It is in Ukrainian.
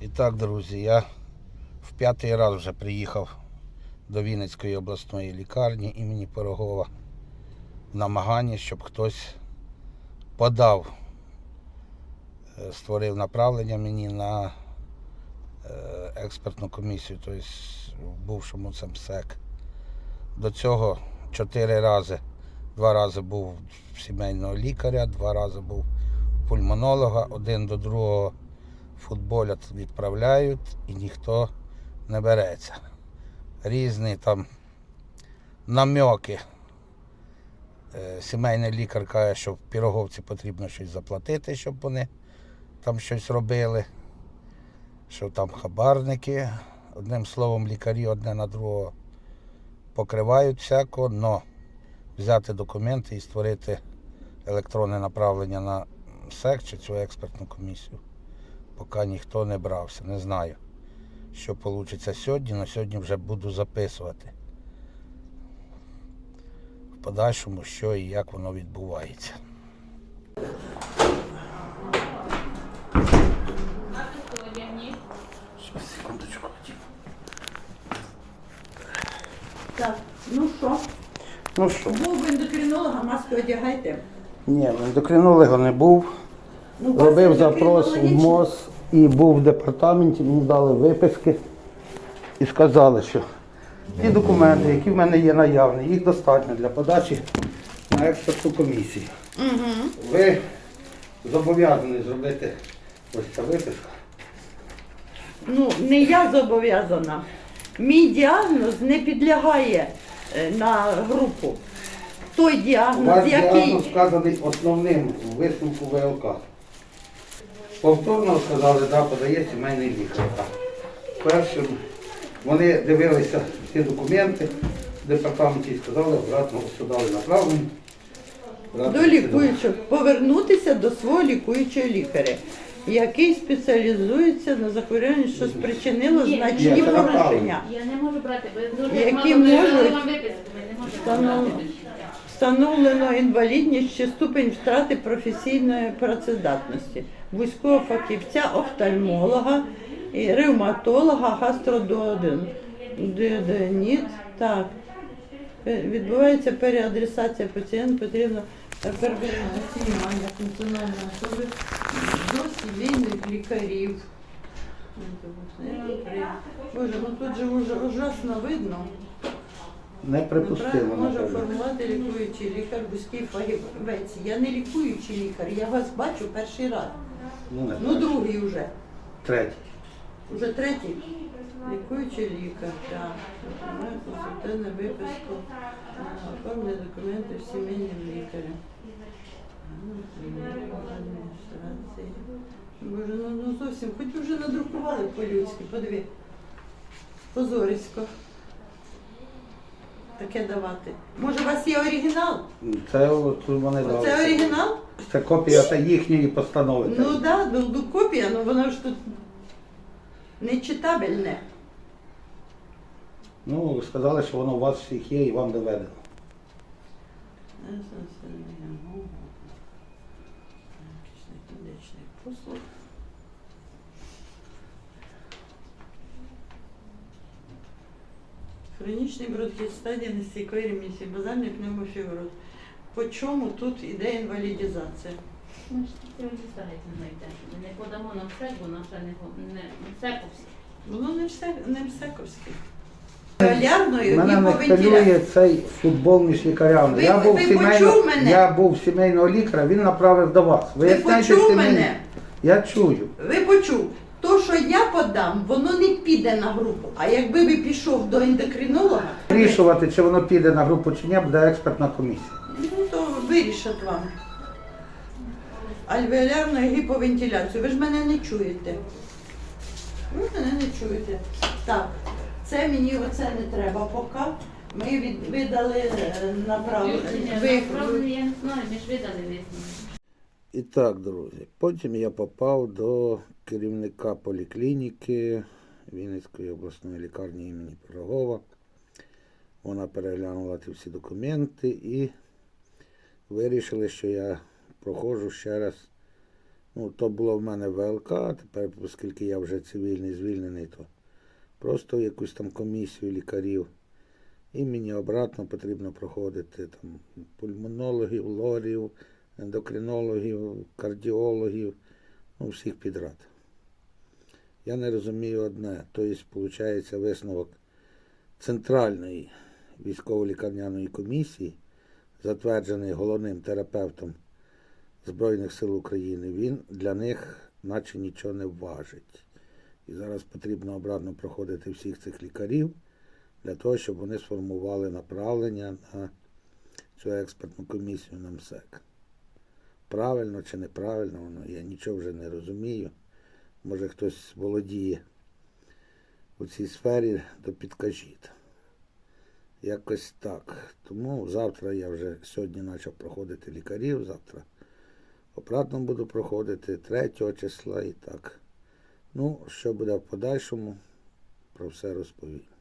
І так, друзі, я в п'ятий раз вже приїхав до Вінницької обласної лікарні імені Пирогова в намаганні, щоб хтось подав, е, створив направлення мені на е, експертну комісію, тобто в бувшому ЦМСЕК. До цього чотири рази. Два рази був сімейного лікаря, два рази був в пульмонолога, один до другого футболять відправляють і ніхто не береться. Різні там намьоки. Е, Сімейний лікар каже, що в піроговці потрібно щось заплатити, щоб вони там щось робили. Що там хабарники. Одним словом, лікарі одне на другого покривають всяко, но взяти документи і створити електронне направлення на СЕК чи цю експертну комісію поки ніхто не брався. Не знаю, що вийде сьогодні, але сьогодні вже буду записувати. В подальшому, що і як воно відбувається. Секундочку. Так, ну що, Ну що, був в ендокринолога, маску одягайте. ні, ендокринолога не був. Ну, Робив запрос в МОЗ і був в департаменті, мені дали виписки і сказали, що ті документи, які в мене є наявні, їх достатньо для подачі на експертну комісію. Ви зобов'язані зробити ось ця виписка. Ну, не я зобов'язана. Мій діагноз не підлягає е, на групу. Той У діагноз, вас який. діагноз вказаний основним у висновку ВЛК. Повторно сказали, да, подає сімейний лікар. Першим вони дивилися всі документи в департаменті і сказали, обратно сюди направлені. До лікуючого повернутися до свого лікуючого лікаря, який спеціалізується на захворюванні, що спричинило значні ні, порушення. Я не можу брати, бо дуже Які можуть ми не можемо брати. Встановлено інвалідність чи ступень втрати професійної працездатності вузького фахівця, офтальмолога, ревматолога, гастродооденіт. Так. Відбувається переадресація пацієнта, потрібно первинне функціональної особи до сімейних лікарів. Боже, ну тут же уже ужасно видно. Неприпустимо. Може формувати лікуючий лікар, вузький фахівець. Я не лікуючий лікар, я вас бачу перший раз. Ну, не Ну, другий вже. третій. Уже третій. Лікуючий лікар, так. Має виписку, е, оформлює документи в сімейним лікарем. Ну. Боже, ну, ну зовсім, хоч вже надрукували по-людськи, подиви. Позорисько. Таке давати. Може, у вас є оригінал? Це от вони дали. Це оригінал? Це копія та їхньої постанови. Ну так, да, ну, ну, копія, ну воно ж тут не читабельне. Ну, сказали, що воно у вас всіх є і вам доведено. Медичний послуг. Хронічний бронхіт стадія нестійкої ремісії, базальний пневмофіброз. По чому тут іде інвалідізація? Ми ж не знайдемо. Ми не подамо на все, бо наша не, го- не, не. Воно не все не мсековське. Олярною Мене не хвилює цей футбол між лікарями. Ви- я був ви сімейно, почув мене? я був сімейного лікаря, він направив до вас. Ви Виясняйте почув мене? Я чую. Ви почув, я подам, воно не піде на групу. А якби ви пішов до ендокринолога, Вирішувати, чи воно піде на групу чи ні, буде експертна комісія. ну то вирішать вам. Альвеолярну гіповентиляцію. Ви ж мене не чуєте. Ви мене не чуєте. Так, це мені оце не треба поки. Ми від, видали е, направлення. Ви, Правда, я не знаю, ми ж видали висновок. І так, друзі, потім я попав до керівника поліклініки Вінницької обласної лікарні імені Пирогова. Вона переглянула ті всі документи і вирішили, що я проходжу ще раз Ну, то було в мене ВЛК, тепер, оскільки я вже цивільний, звільнений, то просто якусь там комісію лікарів. І мені обратно потрібно проходити там пульмонологів, лорів, ендокринологів, кардіологів, ну, всіх підряд. Я не розумію одне. Тобто, виходить, висновок Центральної військово-лікарняної комісії, затверджений головним терапевтом Збройних сил України, він для них наче нічого не важить. І зараз потрібно обратно проходити всіх цих лікарів для того, щоб вони сформували направлення на цю експертну комісію на МСЕК. Правильно чи неправильно воно, я нічого вже не розумію. Може хтось володіє у цій сфері, то підкажіть. Якось так. Тому завтра я вже сьогодні почав проходити лікарів, завтра обратно буду проходити 3 числа і так. Ну, що буде в подальшому, про все розповім.